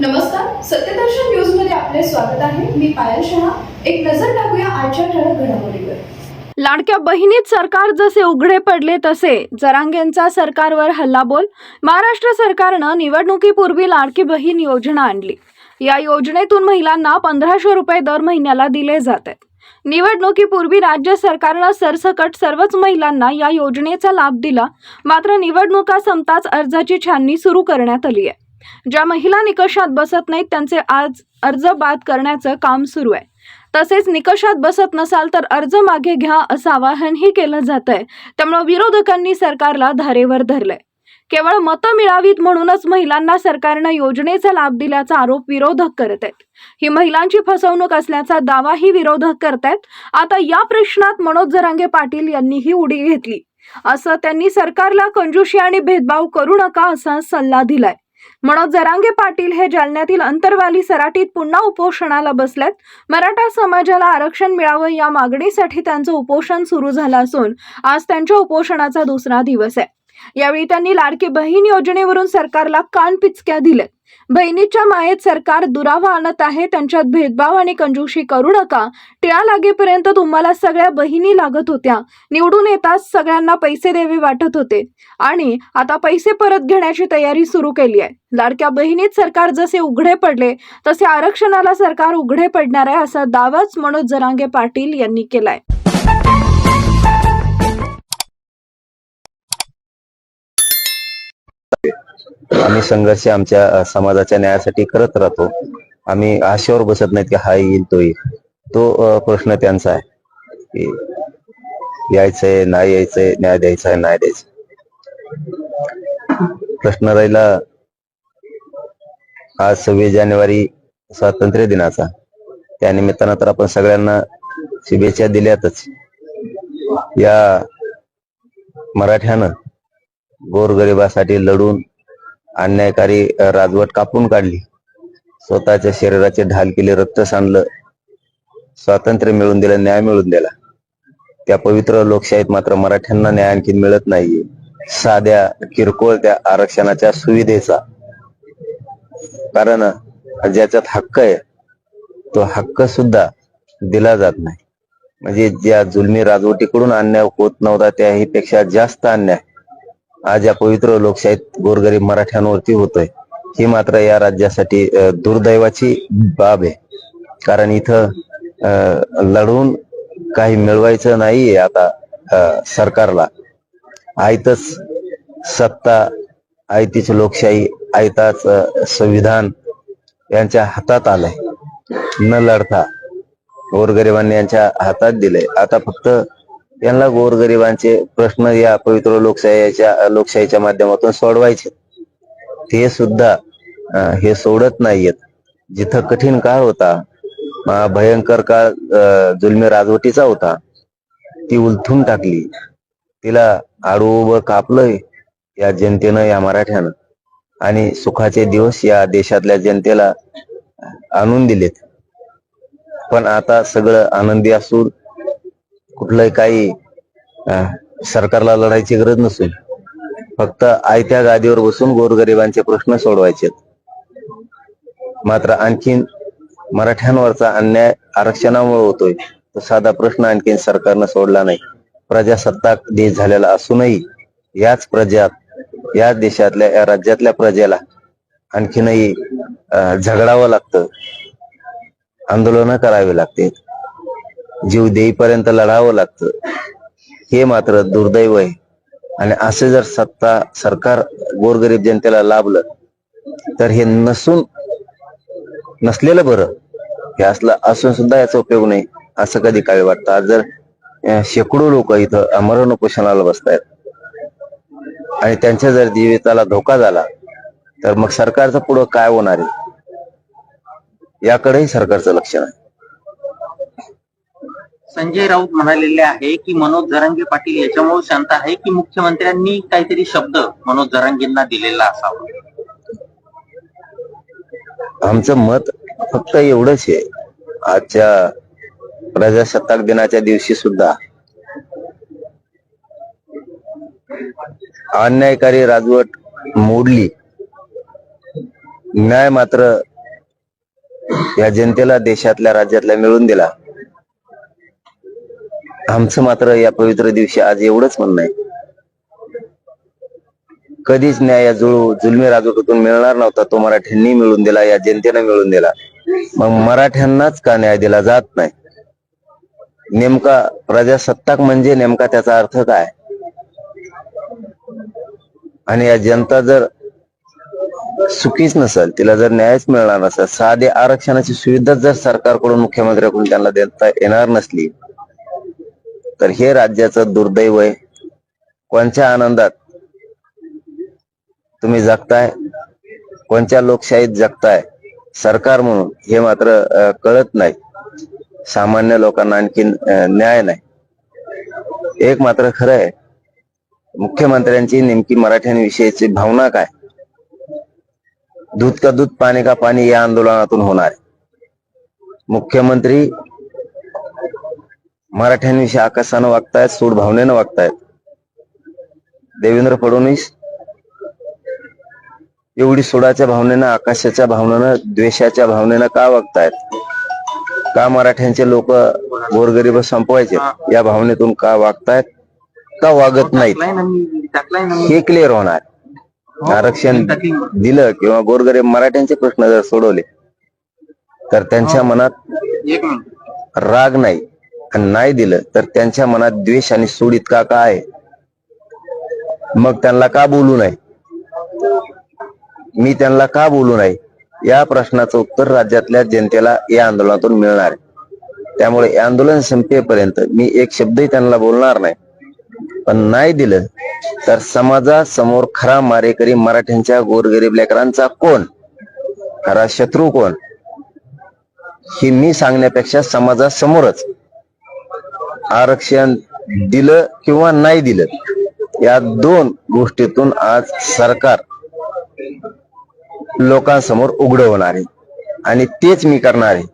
नमस्कार सत्यदर्शन न्यूजमध्ये आपले स्वागत आहे. मी पायल शहा. एक नजर टाकूया आजच्या ठळक घडामोडीवर. लाडक्या बहिणीत सरकार जसे उघडे पडले तसे जरांगेंचा सरकारवर हल्लाबोल महाराष्ट्र सरकारनं निवडणुकीपूर्वी लाडकी बहीण योजना आणली. या योजनेतून महिलांना पंधराशे रुपये दर महिन्याला दिले जात. आहेत निवडणुकीपूर्वी राज्य सरकारनं सरसकट सर्वच महिलांना या योजनेचा लाभ दिला मात्र निवडणुका संपताच अर्जाची छाननी सुरू करण्यात आली आहे ज्या महिला निकषात बसत नाहीत त्यांचे आज अर्ज बाद करण्याचं काम सुरू आहे. तसेच निकषात बसत नसाल तर अर्ज मागे घ्या असं आवाहनही केलं जात आहे त्यामुळे विरोधकांनी सरकारला धारेवर धरलंय. केवळ मतं मिळावीत म्हणूनच महिलांना सरकारनं योजनेचा लाभ दिल्याचा आरोप विरोधक करत आहेत. ही महिलांची फसवणूक असल्याचा दावाही विरोधक करतायत आता या प्रश्नात मनोज जरांगे पाटील यांनीही उडी घेतली. असं त्यांनी सरकारला कंजूशी आणि भेदभाव करू नका असा सल्ला दिलाय. मनोज जरांगे पाटील हे जालन्यातील अंतरवाली सराटीत पुन्हा उपोषणाला बसलेत. मराठा समाजाला आरक्षण मिळावं या मागणीसाठी त्यांचं उपोषण सुरू झालं असून आज त्यांच्या उपोषणाचा दुसरा दिवस आहे. यावेळी त्यांनी लाडकी बहीण योजनेवरून सरकारला कान पिचक्या बहिणीच्या मायेत सरकार दुरावा आणत आहे त्यांच्यात भेदभाव आणि कंजूशी करू नका. टिळा लागेपर्यंत तुम्हाला सगळ्या बहिणी लागत होत्या. निवडून येताच सगळ्यांना पैसे द्यावे वाटत होते. आणि आता पैसे परत घेण्याची तयारी सुरू केली आहे. लाडक्या बहिणीत सरकार जसे उघडे पडले तसे आरक्षणाला सरकार उघडे पडणार आहे असा दावाच मनोज जरांगे पाटील यांनी केलाय. आम्ही संघर्ष आमच्या समाजाच्या न्यायासाठी करत राहतो. आम्ही आशेवर बसत नाहीत की हा येईल तो येईल. तो प्रश्न त्यांचा आहे. की यायचंय नाही यायचंय न्याय द्यायचा आहे नाही द्यायचा प्रश्न राहिला आज सव्वीस जानेवारी स्वातंत्र्य दिनाचा. त्या निमित्तानं तर आपण सगळ्यांना शुभेच्छा दिल्यातच. या मराठ्यानं गोरगरिबासाठी लढून अन्यायकारी राजवट कापून काढली. स्वतःच्या शरीराचे ढाल केले रक्त सांडलं. स्वातंत्र्य मिळवून दिलं न्याय मिळून दिला. त्या पवित्र लोकशाहीत मात्र मराठ्यांना न्याय आणखी मिळत नाहीये. साध्या किरकोळ त्या आरक्षणाच्या सुविधेचा. कारण ज्याच्यात हक्क आहे तो हक्क सुद्धा दिला जात नाही. म्हणजे ज्या जुलमी राजवटीकडून अन्याय होत नव्हता त्याही पेक्षा जास्त अन्याय. आज या पवित्र लोकशाहीत गोरगरीब मराठ्यांवरती होतोय. ही मात्र या राज्यासाठी दुर्दैवाची बाब आहे. कारण इथं लढून काही मिळवायचं नाहीये आता सरकारला. आयतच सत्ता आयतीच लोकशाही आयताच संविधान यांच्या हातात आलंय. न लढता गोरगरिबांनी यांच्या हातात दिले आता फक्त यांना गोरगरिबांचे प्रश्न या पवित्र लोकशाहीच्या लोकशाहीच्या माध्यमातून सोडवायचे. ते सुद्धा हे सोडत नाहीयेत. जिथं कठीण काळ होता भयंकर काळ जुलमी राजवटीचा होता ती उलथून टाकली. तिला आडवं कापलंय या जनतेनं या मराठ्यानं. आणि सुखाचे दिवस या देशातल्या जनतेला आणून दिलेत. पण आता सगळं आनंदी असून कुठलंही काही सरकारला लढायची गरज नसून फक्त आयत्या गादीवर बसून गोरगरिबांचे प्रश्न सोडवायचे. मात्र आणखीन मराठ्यांवरचा अन्याय आरक्षणामुळे होतोय तो साधा प्रश्न आणखीन सरकारनं सोडला नाही. प्रजासत्ताक देश झालेला असूनही याच प्रजात याच देशातल्या या राज्यातल्या प्रजेला आणखीनही झगडावं लागतं. आंदोलनं करावी लागते जीव देईपर्यंत लढावं लागतं. हे मात्र दुर्दैव आहे. आणि असे जर सत्ता सरकार गोरगरीब जनतेला लाभलं तर हे नसून नसलेलं बरं. हे असलं असून सुद्धा याचा उपयोग नाही असं कधी काय वाटतं. आज जर शेकडो लोक इथं अमरण उपोषणाला बसतायत आणि त्यांच्या जर जीविताला धोका झाला तर मग सरकारचं पुढं काय होणार आहे? याकडेही सरकारचं लक्ष नाही. संजय राऊत म्हणालेले आहे की मनोज जरांगे पाटील याच्यामुळे शांत आहे की मुख्यमंत्र्यांनी काहीतरी शब्द मनोज जरांगेंना दिलेला असावा? आमचं मत फक्त एवढंच आहे. आजच्या प्रजासत्ताक दिनाच्या दिवशी सुद्धा अन्यायकारी राजवट मोडली. न्याय मात्र या जनतेला देशातल्या राज्यातल्या मिळून दिला. आमचं मात्र या पवित्र दिवशी आज एवढंच म्हणणं आहे. कधीच न्याय या जुळू जुलमी राजवटीतून मिळणार नव्हता. तो मराठ्यांनी मिळून दिला या जनतेनं मिळून दिला. मग मराठ्यांनाच का न्याय दिला जात नाही? नेमका प्रजासत्ताक म्हणजे नेमका त्याचा अर्थ काय? आणि या जनता जर सुखीच नसेल तिला जर न्यायच मिळणार नसेल साधे आरक्षणाची सुविधा जर सरकारकडून मुख्यमंत्र्याकडून त्यांना देता येणार नसली तर हे राज्याचं दुर्दैव आहे. कोणत्या आनंदात तुम्ही जगताय? कोणत्या लोकशाहीत जगताय? सरकार म्हणून हे मात्र कळत नाही. सामान्य लोकांना आणखी न्याय नाही. एक मात्र खरं आहे. मुख्यमंत्र्यांची नेमकी मराठ्यांविषयीची भावना काय? दूध का दूध पाणी का पाणी या आंदोलनातून होणार आहे. मुख्यमंत्री मराठ्यांविषयी आकाशानं वागतायत सूड भावनेनं वागतायत. देवेंद्र फडणवीस एवढी सोडाच्या भावनेनं आकाशाच्या भावनेनं द्वेषाच्या भावनेनं का वागतायत? का मराठ्यांचे लोक गोरगरीब संपवायचे? या भावनेतून का वागतायत? का वागत नाहीत? हे क्लिअर होणार. आरक्षण दिलं किंवा गोरगरीब मराठ्यांचे प्रश्न जर सोडवले तर त्यांच्या मनात राग नाही. आणि नाही दिलं तर त्यांच्या मनात द्वेष आणि सूड इतका का आहे? मग त्यांना का बोलू नये? मी त्यांना का बोलू नये? या प्रश्नाचं उत्तर राज्यातल्या जनतेला या आंदोलनातून मिळणार आहे. त्यामुळे आंदोलन संपेपर्यंत मी एक शब्दही त्यांना बोलणार नाही. पण नाही दिलं तर समाजासमोर खरा मारेकरी मराठ्यांच्या गोरगरीब लेकरांचा कोण? खरा शत्रू कोण? हे मी सांगण्यापेक्षा समाजासमोरच. आरक्षण दिलं किंवा नाही दिलं या दोन गोष्टीतून आज सरकार लोकांसमोर उघड होणार आहे. आणि तेच मी करणार आहे.